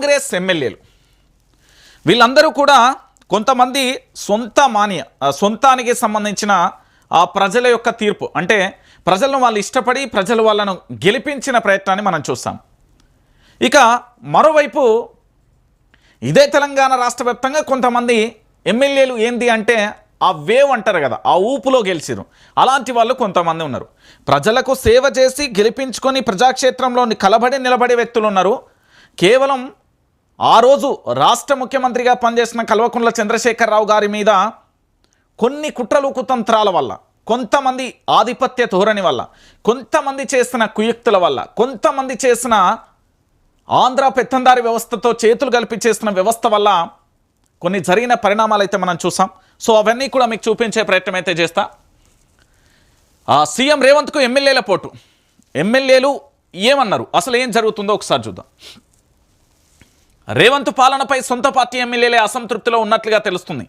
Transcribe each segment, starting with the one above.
కాంగ్రెస్ ఎమ్మెల్యేలు. వీళ్ళందరూ కూడా కొంతమంది సొంత మాన్య సొంతానికి సంబంధించిన ఆ ప్రజల యొక్క తీర్పు. అంటే ప్రజలను వాళ్ళు ఇష్టపడి ప్రజలు వాళ్ళను గెలిపించిన ప్రయత్నాన్ని మనం చూస్తాం. ఇక మరోవైపు ఇదే తెలంగాణ రాష్ట్ర వ్యాప్తంగా కొంతమంది ఎమ్మెల్యేలు ఏంది అంటే ఆ వేవ్ అంటారు కదా ఆ ఊపులో గెలిచిరు అలాంటి వాళ్ళు కొంతమంది ఉన్నారు. ప్రజలకు సేవ చేసి గెలిపించుకొని ప్రజాక్షేత్రంలో కలబడి నిలబడే వ్యక్తులు ఉన్నారు. కేవలం ఆ రోజు రాష్ట్ర ముఖ్యమంత్రిగా పనిచేసిన కల్వకుంట్ల చంద్రశేఖరరావు గారి మీద కొన్ని కుట్రలు కుతంత్రాల వల్ల కొంతమంది ఆధిపత్య ధోరణి వల్ల కొంతమంది చేసిన కుయుక్తుల వల్ల కొంతమంది చేసిన ఆంధ్ర పెత్తందారి వ్యవస్థతో చేతులు కలిపి చేసిన వ్యవస్థ వల్ల కొన్ని జరిగిన పరిణామాలు అయితే మనం చూసాం. సో అవన్నీ కూడా మీకు చూపించే ప్రయత్నం అయితే చేస్తా. సీఎం రేవంత్కు ఎమ్మెల్యేల పోటు. ఎమ్మెల్యేలు ఏమన్నారు? అసలు ఏం జరుగుతుందో ఒకసారి చూద్దాం. రేవంత్ పాలనపై సొంత పార్టీ ఎమ్మెల్యేలే అసంతృప్తిలో ఉన్నట్లుగా తెలుస్తుంది.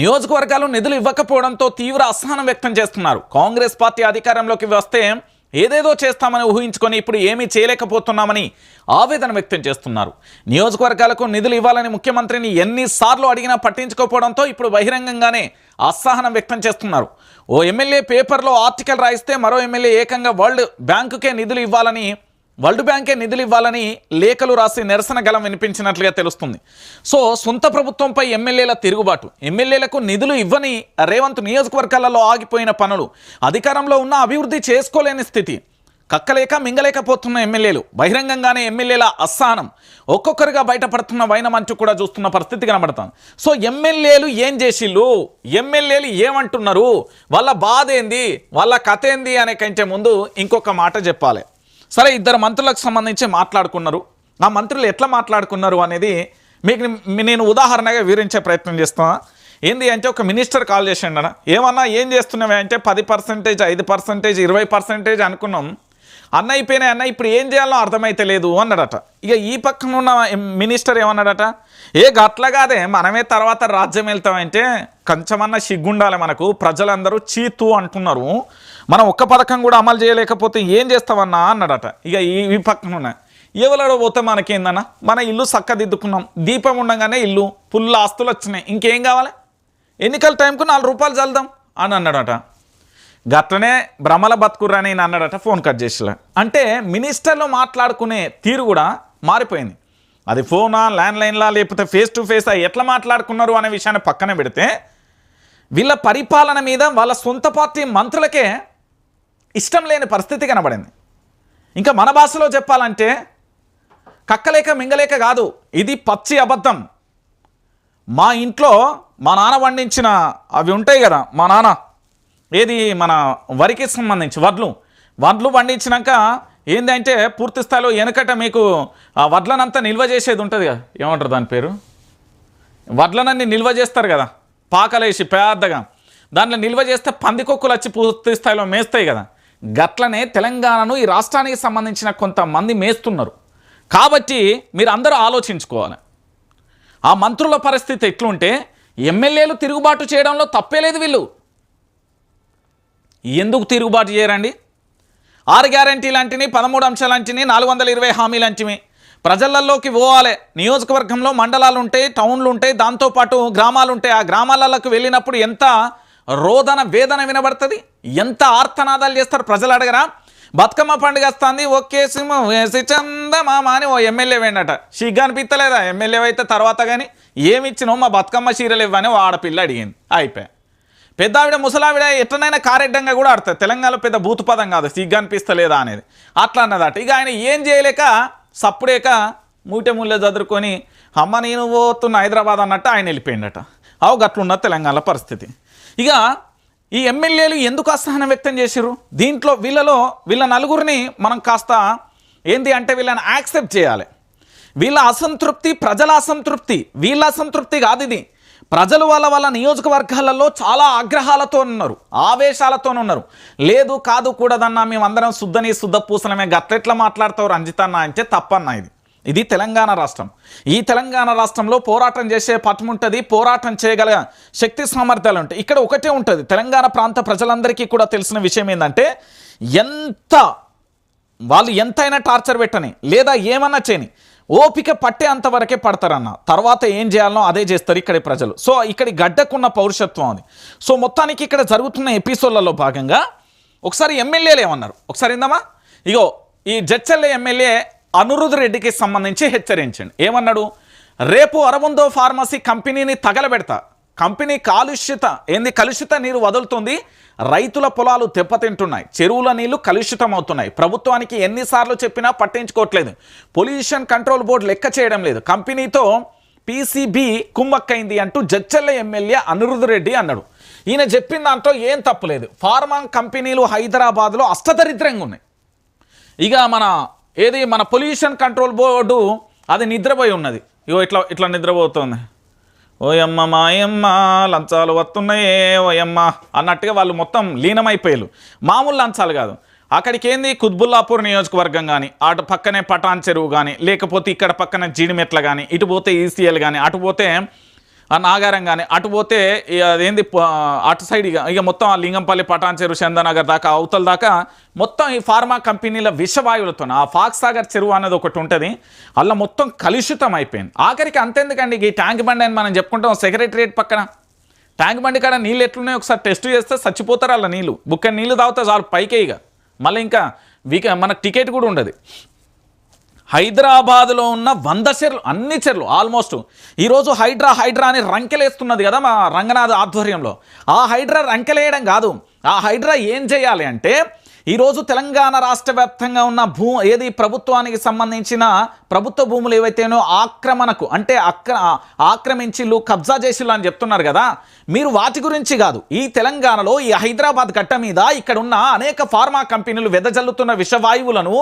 నియోజకవర్గాలు నిధులు ఇవ్వకపోవడంతో తీవ్ర అసహనం వ్యక్తం చేస్తున్నారు. కాంగ్రెస్ పార్టీ అధికారంలోకి వస్తే ఏదేదో చేస్తామని ఊహించుకొని ఇప్పుడు ఏమీ చేయలేకపోతున్నామని ఆవేదన వ్యక్తం చేస్తున్నారు. నియోజకవర్గాలకు నిధులు ఇవ్వాలని ముఖ్యమంత్రిని ఎన్నిసార్లు అడిగినా పట్టించుకోకపోవడంతో ఇప్పుడు బహిరంగంగానే అసహనం వ్యక్తం చేస్తున్నారు. ఓ ఎమ్మెల్యే పేపర్లో ఆర్టికల్ రాయిస్తే మరో ఎమ్మెల్యే ఏకంగా వరల్డ్ బ్యాంకుకే నిధులు ఇవ్వాలని వరల్డ్ బ్యాంకే నిధులు ఇవ్వాలని లేఖలు రాసి నిరసన గలం వినిపించినట్లుగా తెలుస్తుంది. సో సొంత ప్రభుత్వంపై ఎమ్మెల్యేల తిరుగుబాటు ఎమ్మెల్యేలకు నిధులు ఇవ్వని రేవంత్ నియోజకవర్గాలలో ఆగిపోయిన పనులు అధికారంలో ఉన్న అభివృద్ధి చేసుకోలేని స్థితి కక్కలేక మింగలేకపోతున్న ఎమ్మెల్యేలు బహిరంగంగానే ఎమ్మెల్యేల అస్సానం ఒక్కొక్కరుగా బయటపడుతున్న వైనం అంటూ కూడా చూస్తున్న పరిస్థితి కనబడతాను సో ఎమ్మెల్యేలు ఏం చేసిళ్ళు? ఎమ్మెల్యేలు ఏమంటున్నారు? వాళ్ళ బాధ ఏంది వాళ్ళ కథ ఏంది అనే కంటే ముందు ఇంకొక మాట చెప్పాలి. సరే ఇద్దరు మంత్రులకు సంబంధించి మాట్లాడుకున్నారు. ఆ మంత్రులు ఎట్లా మాట్లాడుకున్నారు అనేది మీకు నేను ఉదాహరణగా వివరించే ప్రయత్నం చేస్తున్నా. ఏంది అంటే ఒక మినిస్టర్ కాల్ చేసిండ ఏమన్నా ఏం చేస్తున్నావే అంటే పది పర్సెంటేజ్ ఐదు పర్సెంటేజ్ ఇరవై పర్సెంటేజ్ అనుకున్నాం. అన్న అయిపోయినాయి అన్న ఇప్పుడు ఏం చేయాలో అర్థమైతే లేదు అన్నాడట. ఇక ఈ పక్కన ఉన్న మినిస్టర్ ఏమన్నాడట? ఏ గట్ల కాదే మనమే తర్వాత రాజ్యం వెళ్తామంటే కొంచెమన్నా సిగ్గుండాలి మనకు. ప్రజలందరూ చీతు అంటున్నారు. మనం ఒక్క పథకం కూడా అమలు చేయలేకపోతే ఏం చేస్తామన్నా అన్నాడట. ఇక ఈ పక్కన ఉన్న ఎవరడో పోతే మనకేందన్నా? మన ఇల్లు చక్కదిద్దుకున్నాం. దీపం ఉండగానే ఇల్లు పుల్ల ఆస్తులు వచ్చినాయి. ఇంకేం కావాలి? ఎన్నికల టైంకు నాలుగు రూపాయలు చల్దాం అని అన్నాడట. గట్లనే భ్రమల బతుకుర్రని నేను అన్నాడట ఫోన్ కట్ చేసిలా. అంటే మినిస్టర్లు మాట్లాడుకునే తీరు కూడా మారిపోయింది. అది ఫోనా ల్యాండ్లైన్లా లేకపోతే ఫేస్ టు ఫేస్ ఎట్లా మాట్లాడుకున్నారు అనే విషయాన్ని పక్కన పెడితే వీళ్ళ పరిపాలన మీద వాళ్ళ సొంత పార్టీ మంత్రులకే ఇష్టం లేని పరిస్థితి కనబడింది. ఇంకా మన భాషలో చెప్పాలంటే కక్కలేక మింగలేక కాదు ఇది పచ్చి అబద్ధం. మా ఇంట్లో మా నాన్న వండించిన అవి ఉంటాయి కదా మా నాన్న ఏది మన వరికి సంబంధించి వడ్లు. వడ్లు పండించినాక ఏంటంటే పూర్తి స్థాయిలో వెనకట మీకు ఆ వడ్లనంతా నిల్వ చేసేది ఉంటుంది కదా ఏమంటారు దాని పేరు? వడ్లనన్నీ నిల్వ చేస్తారు కదా. పాకలేసి పెద్దగా. దాంట్లో నిల్వ చేస్తే పందికొక్కులు వచ్చి పూర్తి స్థాయిలో మేస్తాయి కదా. గట్లనే తెలంగాణను ఈ రాష్ట్రానికి సంబంధించిన కొంతమంది మేస్తున్నారు. కాబట్టి మీరు అందరూ ఆలోచించుకోవాలి. ఆ మంత్రుల పరిస్థితి ఎట్లుంటే ఎమ్మెల్యేలు తిరుగుబాటు చేయడంలో తప్పే లేదు వీళ్ళు. ఎందుకు తిరుగుబాటు చేయరండి? ఆరు గ్యారంటీ లాంటివి పదమూడు అంశాలు లాంటివి నాలుగు వందల ఇరవై హామీ లాంటివి ప్రజలలోకి పోవాలి. నియోజకవర్గంలో మండలాలు ఉంటాయి టౌన్లు ఉంటాయి దాంతోపాటు గ్రామాలు ఉంటాయి ఆ గ్రామాలలోకి వెళ్ళినప్పుడు ఎంత రోదన వేదన వినబడుతుంది? ఎంత ఆర్తనాదాలు చేస్తారు? ప్రజలు అడగరా? బతుకమ్మ పండుగ వస్తుంది. ఒకే సింహ వేసి చందమామ అని ఓ ఎమ్మెల్యే వేయండట. సిగ్గు అనిపిస్తలేదా? ఎమ్మెల్యే అయితే తర్వాత కానీ ఏమిచ్చినో మా బతుకమ్మ చీరలు ఇవ్వని ఓ ఆడపిల్ల అడిగింది. అయిపోయా. పెద్ద ఆవిడ ముసలావిడ ఎట్లనైనా కారెడ్డంగా కూడా ఆడతారు. తెలంగాణలో పెద్ద భూతపదం కాదు. సిగ్గా అనిపిస్తలేదా అనేది. అట్లా అన్నదట. ఇక ఆయన ఏం చేయలేక సప్పుడేక మూటె ముళ్ళే చదురుకొని అమ్మ నేను పోతున్న హైదరాబాద్ అన్నట్టు ఆయన వెళ్ళిపోయిండట. అవు గట్లున్న తెలంగాణ పరిస్థితి. ఇక ఈ ఎమ్మెల్యేలు ఎందుకు అసహనం వ్యక్తం చేసిర్రు? దీంట్లో వీళ్ళలో వీళ్ళ నలుగురిని మనం కాస్త ఏంటి అంటే వీళ్ళని యాక్సెప్ట్ చేయాలి. వీళ్ళ అసంతృప్తి ప్రజల అసంతృప్తి వీళ్ళ అసంతృప్తి కాదు ఇది. ప్రజలు వాళ్ళ వాళ్ళ నియోజకవర్గాలలో చాలా ఆగ్రహాలతో ఉన్నారు ఆవేశాలతో ఉన్నారు లేదు కాదు కూడదన్నా మేమందరం శుద్ధని శుద్ధ పూసలమే గట్లెట్లా మాట్లాడతావు రంజితన్న అంటే తప్పన్న ఇది. ఇది తెలంగాణ రాష్ట్రం. ఈ తెలంగాణ రాష్ట్రంలో పోరాటం చేసే పటం ఉంటుంది పోరాటం చేయగల శక్తి సామర్థ్యాలు ఉంటాయి. ఇక్కడ ఒకటే ఉంటుంది తెలంగాణ ప్రాంత ప్రజలందరికీ కూడా తెలిసిన విషయం ఏంటంటే ఎంత వాళ్ళు ఎంతైనా టార్చర్ పెట్టని లేదా ఏమన్నా చేయని ఓపిక పట్టే అంతవరకే పడతారన్న. తర్వాత ఏం చేయాలనో అదే చేస్తారు ఇక్కడి ప్రజలు. సో ఇక్కడి గడ్డకున్న పౌరుషత్వం అది. సో మొత్తానికి ఇక్కడ జరుగుతున్న ఎపిసోడ్లలో భాగంగా ఒకసారి ఎమ్మెల్యేలు ఏమన్నారు? ఒకసారి ఇందామా ఇగో ఈ జడ్చల్ల ఎమ్మెల్యే అనురుద్ రెడ్డికి సంబంధించి హెచ్చరించండి. ఏమన్నాడు? రేపు అరవిందో ఫార్మసీ కంపెనీని తగలబెడతా. కంపెనీ కాలుష్యత ఏంది? కలుషిత నీరు వదులుతుంది. రైతుల పొలాలు దెబ్బతింటున్నాయి. చెరువుల నీళ్ళు కలుషితం అవుతున్నాయి ప్రభుత్వానికి ఎన్నిసార్లు చెప్పినా పట్టించుకోవట్లేదు. పొల్యూషన్ కంట్రోల్ బోర్డు లెక్క చేయడం లేదు. కంపెనీతో పీసీబీ కుమ్మక్కైంది అంటూ జడ్చల్ల ఎమ్మెల్యే అనిరుద్ రెడ్డి అన్నాడు. ఈయన చెప్పిన దాంట్లో ఏం తప్పులేదు ఫార్మా కంపెనీలు హైదరాబాద్లో అష్టదరిద్రంగా ఉన్నాయి. ఇక మన ఏది? మన పొల్యూషన్ కంట్రోల్ బోర్డు అది నిద్రపోయి ఉన్నది. ఇగో ఇట్లా ఇట్లా నిద్రపోతుంది. ఓయమ్మ మాయమ్మ లంచాలు వస్తున్నాయే ఓయమ్మ అన్నట్టుగా వాళ్ళు మొత్తం లీనమైపోయారు మామూలు లంచాలు కాదు. అక్కడికి ఏంది? కుత్బుల్లాపూర్ నియోజకవర్గం కానీ అటు పక్కనే పటాన్ చెరువు కానీ లేకపోతే ఇక్కడ పక్కన జీడిమెట్ల కానీ ఇటు పోతే ఈసీఎల్ కానీ అటు పోతే నాగారం కానీ అటు పోతే అదేంది ప- అటు సైడ్ ఇక ఇక మొత్తం ఆ లింగంపల్లి పటాన్ చెరువు చందనగర్ దాకా అవతల దాకా మొత్తం ఈ ఫార్మా కంపెనీల విషవాయువులతో ఆ ఫాక్స్ సాగర్ చెరువు అనేది ఒకటి ఉంటుంది అలా మొత్తం కలుషితం అయిపోయింది. ఆఖరికి అంతెందుకండి ఈ ట్యాంక్ బండి అని మనం చెప్పుకుంటాం సెక్రటరియట్ పక్కన. ట్యాంక్ బండి కాడ నీళ్ళు ఎట్లున్నాయి ఒకసారి టెస్ట్ చేస్తే చచ్చిపోతారు అలా నీళ్ళు. బుక్క నీళ్ళు తాగితే చాలు పైకే ఇక మళ్ళీ ఇంకా వీక మనకు టికెట్ కూడా ఉండదు. హైదరాబాద్లో ఉన్న వంద చెర్లు అన్ని చెర్లు ఆల్మోస్ట్. ఈరోజు హైడ్రా హైడ్రా అని రంకెలేస్తున్నది కదా మా రంగనాథ్ ఆధ్వర్యంలో. ఆ హైడ్రా రంకెలేయడం కాదు. ఆ హైడ్రా ఏం చేయాలి అంటే ఈరోజు తెలంగాణ రాష్ట్ర వ్యాప్తంగా ఉన్న భూ ఏది ప్రభుత్వానికి సంబంధించిన ప్రభుత్వ భూములు ఏవైతేనో ఆక్రమణకు అంటే అక్ర ఆక్రమించిళ్ళు కబ్జా చేసిళ్ళు అని చెప్తున్నారు కదా. మీరు వాటి గురించి కాదు. ఈ తెలంగాణలో ఈ హైదరాబాద్ గట్ట మీద ఇక్కడ ఉన్న అనేక ఫార్మా కంపెనీలు వెదజల్లుతున్న విషవాయువులను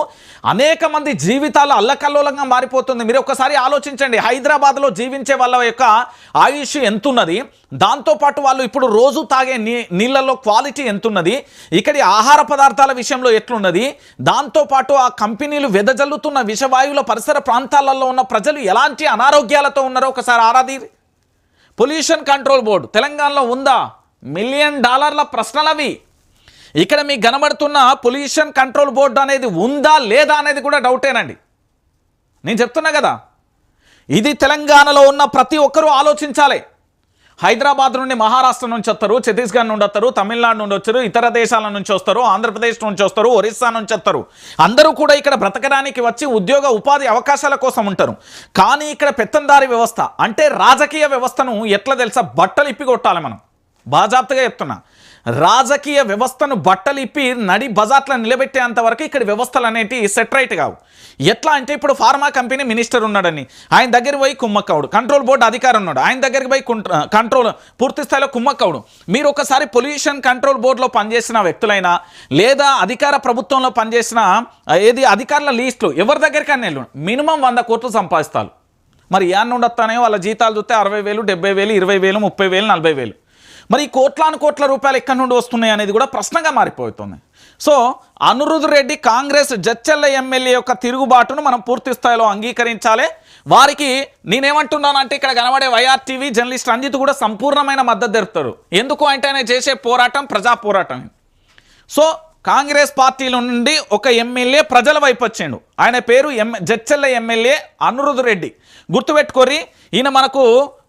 అనేక మంది జీవితాలు అల్లకల్లోలంగా మారిపోతుంది. మీరు ఒకసారి ఆలోచించండి. హైదరాబాద్లో జీవించే వాళ్ళ యొక్క ఆయుష్ ఎంతున్నది? దాంతోపాటు వాళ్ళు ఇప్పుడు రోజు తాగే నీ నీళ్ళల్లో క్వాలిటీ ఎంతున్నది? ఇక్కడి ఆహార పదార్థాల విషయంలో ఎట్లున్నది? దాంతోపాటు ఆ కంపెనీలు వెదజల్లుతున్న విషవాయువుల పరిసర ప్రాంతాలలో ఉన్న ప్రజలు ఎలాంటి అనారోగ్యాలతో ఉన్నారో ఒకసారి ఆరాది పొల్యూషన్ కంట్రోల్ బోర్డు తెలంగాణలో ఉందా? మిలియన్ డాలర్ల ప్రశ్నలవి. ఇక్కడ మీకు కనబడుతున్న పొల్యూషన్ కంట్రోల్ బోర్డు అనేది ఉందా లేదా అనేది కూడా డౌటేనండి. నేను చెప్తున్నా కదా. ఇది తెలంగాణలో ఉన్న ప్రతి ఒక్కరూ ఆలోచించాలి. హైదరాబాద్ నుండి మహారాష్ట్ర నుంచి వస్తారు ఛత్తీస్గఢ్ నుండి వస్తారు తమిళనాడు నుండి వచ్చారు ఇతర దేశాల నుంచి వస్తారు ఆంధ్రప్రదేశ్ నుంచి వస్తారు ఒరిస్సా నుంచి వస్తారు. అందరూ కూడా ఇక్కడ బ్రతకడానికి వచ్చి ఉద్యోగ ఉపాధి అవకాశాల కోసం ఉంటారు. కానీ ఇక్కడ పెత్తందారి వ్యవస్థ అంటే రాజకీయ వ్యవస్థను ఎట్లా తెలుసా? బట్టలు ఇప్పి కొట్టాలి మనం. బాజాప్తగా చెప్తున్నా. రాజకీయ వ్యవస్థను బట్టలు ఇప్పి నడి బజార్లో నిలబెట్టేంత వరకు ఇక్కడ వ్యవస్థలు అనేటివి సెటరైట్ కావు. ఎట్లా అంటే ఇప్పుడు ఫార్మా కంపెనీ మినిస్టర్ ఉన్నాడని. ఆయన దగ్గర పోయి కుమ్మక్కవుడు. కంట్రోల్ బోర్డు అధికారం ఉన్నాడు. ఆయన దగ్గరికి పోయి కంట్రోల్ పూర్తి స్థాయిలో కుమ్మక్కవుడు. మీరు ఒకసారి పొల్యూషన్ కంట్రోల్ బోర్డులో పనిచేసిన వ్యక్తులైనా లేదా అధికార ప్రభుత్వంలో పనిచేసిన ఏది అధికారుల లీస్టులు ఎవరి దగ్గరికి అని వెళ్ళు. మినిమం వంద కోట్లు సంపాదిస్తారు. మరి యాన్ నుండి వస్తానే వాళ్ళ జీతాలు చూస్తే అరవై వేలు డెబ్బై వేలు ఇరవై వేలు ముప్పై వేలు నలభై వేలు. మరి కోట్లాను కోట్ల రూపాయలు ఎక్కడి నుండి వస్తున్నాయి అనేది కూడా ప్రశ్నగా మారిపోతుంది. So Anirudh Reddy Congress Jadcherla MLA యొక్క తిరుగుబాటును మనం పూర్తి స్థాయిలో అంగీకరించాలి. వారికి నేనేమంటున్నానంటే ఇక్కడ కనబడే వైఆర్ టీవీ జర్నలిస్ట్ రంజిత్ కూడా సంపూర్ణమైన మద్దతు తెరుతారు ఎందుకు అంటే ఆయన చేసే పోరాటం ప్రజా పోరాటం సో కాంగ్రెస్ పార్టీల నుండి ఒక ఎమ్మెల్యే ప్రజల వైపు వచ్చాడు. ఆయన పేరు ఎం జడ్చెల్ల ఎమ్మెల్యే అనురుద్ రెడ్డి. గుర్తుపెట్టుకోరి ఈయన మనకు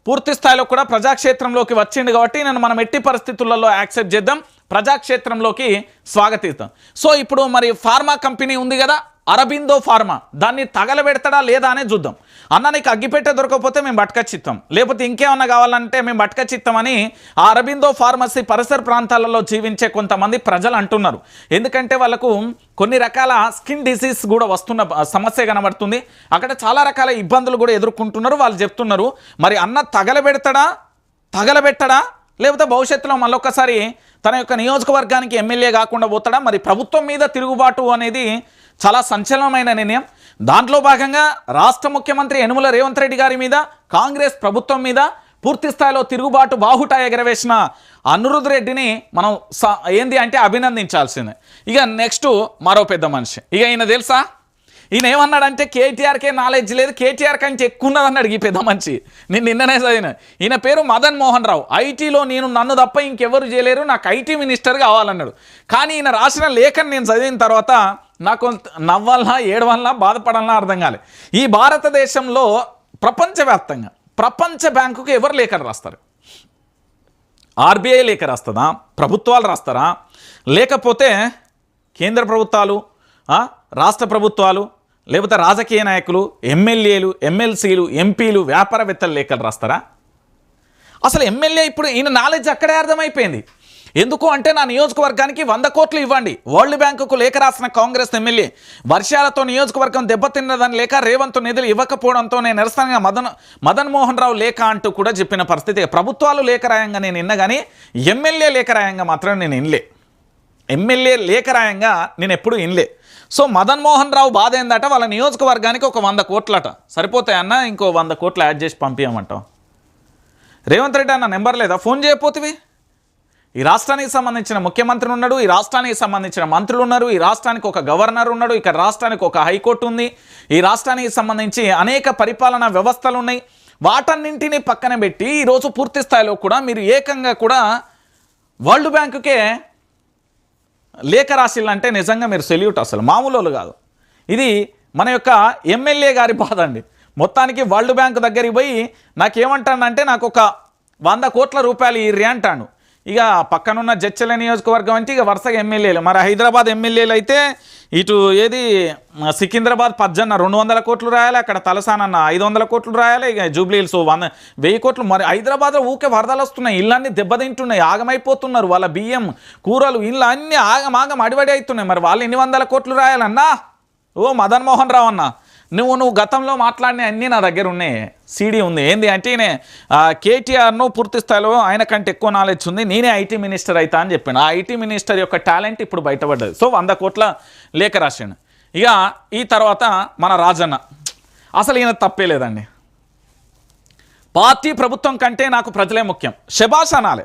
పూర్తి స్థాయిలో కూడా ప్రజాక్షేత్రంలోకి వచ్చిండు కాబట్టి నేను మనం ఎట్టి పరిస్థితులలో యాక్సెప్ట్ చేద్దాం. ప్రజాక్షేత్రంలోకి స్వాగతిస్తాం సో ఇప్పుడు మరి ఫార్మా కంపెనీ ఉంది కదా అరబిందో ఫార్మా. దాన్ని తగలబెడతాడా లేదా అనేది చూద్దాం. అన్న నీకు అగ్గిపెట్టే దొరకకపోతే మేము బట్కచ్చిత్తాం. లేకపోతే ఇంకేమన్నా కావాలంటే మేము బట్కచ్చిత్తామని ఆ అరబిందో ఫార్మసీ పరిసర ప్రాంతాలలో జీవించే కొంతమంది ప్రజలు అంటున్నారు. ఎందుకంటే వాళ్ళకు కొన్ని రకాల స్కిన్ డిసీజ్ కూడా వస్తున్న సమస్య కనబడుతుంది. అక్కడ చాలా రకాల ఇబ్బందులు కూడా ఎదుర్కొంటున్నారు వాళ్ళు చెప్తున్నారు. మరి అన్న తగలబెడతాడా? తగలబెట్టడా? లేకపోతే భవిష్యత్తులో మళ్ళొక్కసారి తన యొక్క నియోజకవర్గానికి ఎమ్మెల్యే కాకుండా పోతాడా? మరి ప్రభుత్వం మీద తిరుగుబాటు అనేది చాలా సంచలనమైన నిర్ణయం. దాంట్లో భాగంగా రాష్ట్ర ముఖ్యమంత్రి యనుమల రేవంత్ రెడ్డి గారి మీద కాంగ్రెస్ ప్రభుత్వం మీద పూర్తి స్థాయిలో తిరుగుబాటు బాహుట ఎగరవేసిన అనిరుద్ రెడ్డిని మనం స- ఏంది అంటే అభినందించాల్సిందే. ఇక నెక్స్ట్ మరో పెద్ద మనిషి. ఇక ఈయన తెలుసా? ఈయన ఏమన్నాడంటే కేటీఆర్కే నాలెడ్జ్ లేదు కేటీఆర్ కంటే ఎక్కువ ఉన్నదన్నాడు ఈ పెద్ద మనిషి. నేను నిన్ననే చదివిన. ఈయన పేరు మదన్ మోహన్ రావు. ఐటీలో నేను నన్ను తప్ప ఇంకెవరు చేయలేరు నాకు ఐటీ మినిస్టర్ కావాలన్నాడు. కానీ ఈయన రాసిన లేఖను నేను చదివిన తర్వాత నాకు నవ్వాలనా ఏడవలనా బాధపడాలనా అర్థం కాలే. ఈ భారతదేశంలో ప్రపంచవ్యాప్తంగా ప్రపంచ బ్యాంకుకు ఎవరు లేఖలు రాస్తారు? ఆర్బీఐ లేఖ రాస్తుందా? ప్రభుత్వాలు రాస్తారా? లేకపోతే కేంద్ర ప్రభుత్వాలు రాష్ట్ర ప్రభుత్వాలు లేకపోతే రాజకీయ నాయకులు ఎమ్మెల్యేలు ఎమ్మెల్సీలు ఎంపీలు వ్యాపారవేత్తలు లేఖలు రాస్తారా? అసలు ఎమ్మెల్యే ఇప్పుడు ఈయన నాలెడ్జ్ అక్కడే అర్థమైపోయింది. ఎందుకు అంటే నా నియోజకవర్గానికి వంద కోట్లు ఇవ్వండి. వరల్డ్ బ్యాంకుకు లేఖ రాసిన కాంగ్రెస్ ఎమ్మెల్యే వర్షాలతో నియోజకవర్గం దెబ్బతిన్నదని లేక రేవంత్ నిధులు ఇవ్వకపోవడంతో నేను నిరసనగా మదన్ మదన్ మోహన్ రావు లేఖ అంటూ కూడా చెప్పిన పరిస్థితి. ప్రభుత్వాలు లేఖ రాయంగా నేను విన్నా కానీ ఎమ్మెల్యే లేఖ రాయంగా మాత్రం నేను వినలే ఎమ్మెల్యే లేఖ రాయంగా నేను ఎప్పుడు వినలే సో మదన్ మోహన్ రావు బాధ ఏందట? వాళ్ళ నియోజకవర్గానికి ఒక వంద కోట్లట. సరిపోతాయన్న ఇంకో వంద కోట్లు యాడ్ చేసి పంపించమంటాం రేవంత్ రెడ్డి అన్న నెంబర్ లేదా? ఫోన్ చేయకపోతివి? ఈ రాష్ట్రానికి సంబంధించిన ముఖ్యమంత్రి ఉన్నాడు ఈ రాష్ట్రానికి సంబంధించిన మంత్రులు ఉన్నారు ఈ రాష్ట్రానికి ఒక గవర్నర్ ఉన్నాడు ఇక్కడ రాష్ట్రానికి ఒక హైకోర్టు ఉంది ఈ రాష్ట్రానికి సంబంధించి అనేక పరిపాలనా వ్యవస్థలు ఉన్నాయి. వాటన్నింటినీ పక్కన పెట్టి ఈరోజు పూర్తి స్థాయిలో కూడా మీరు ఏకంగా కూడా వరల్డ్ బ్యాంకుకే లేఖ రాసిల్లంటే నిజంగా మీరు సెల్యూట్ అసలు మామూలు వాళ్ళు కాదు. ఇది మన యొక్క ఎమ్మెల్యే గారి బాధ అండి. మొత్తానికి వరల్డ్ బ్యాంక్ దగ్గరికి పోయి నాకేమంటానంటే నాకు ఒక వంద కోట్ల రూపాయలు ఇర్రి అంటాను. ఇక పక్కనున్న జడ్చల నియోజకవర్గం అంటే ఇక వరుసగా ఎమ్మెల్యేలు. మరి హైదరాబాద్ ఎమ్మెల్యేలు అయితే ఇటు ఏది సికింద్రాబాద్ పజ్జన్న రెండు వందల కోట్లు రాయాలి అక్కడ తలసానన్న ఐదు వందల కోట్లు రాయాలి ఇక జూబ్లీ సో వంద వెయ్యి కోట్లు. మరి హైదరాబాద్లో ఊకే వరదలు వస్తున్నాయి ఇళ్ళన్నీ దెబ్బతింటున్నాయి ఆగమైపోతున్నారు. వాళ్ళ బియ్యం కూరలు ఇళ్ళు అన్నీ ఆగం ఆగం అడివడి అవుతున్నాయి. మరి వాళ్ళు ఎన్ని వందల కోట్లు రాయాలన్నా? ఓ మదన్ మోహన్ రావు అన్నా. నువ్వు నువ్వు గతంలో మాట్లాడిన అన్నీ నా దగ్గర ఉన్నాయి. సీడీ ఉంది. ఏంది అంటే ఈయన, కేటీఆర్ను పూర్తి స్థాయిలో ఆయన కంటే ఎక్కువ నాలెడ్జ్ ఉంది. నేనే ఐటీ మినిస్టర్ అవుతా అని చెప్పాను. ఆ ఐటీ మినిస్టర్ యొక్క టాలెంట్ ఇప్పుడు బయటపడ్డది. సో వంద కోట్ల లేఖ రాశాను ఇక ఈ తర్వాత మన రాజన్న. అసలు ఈయన తప్పే లేదండి. పార్టీ ప్రభుత్వం కంటే నాకు ప్రజలే ముఖ్యం. శబాష్ అనాలే.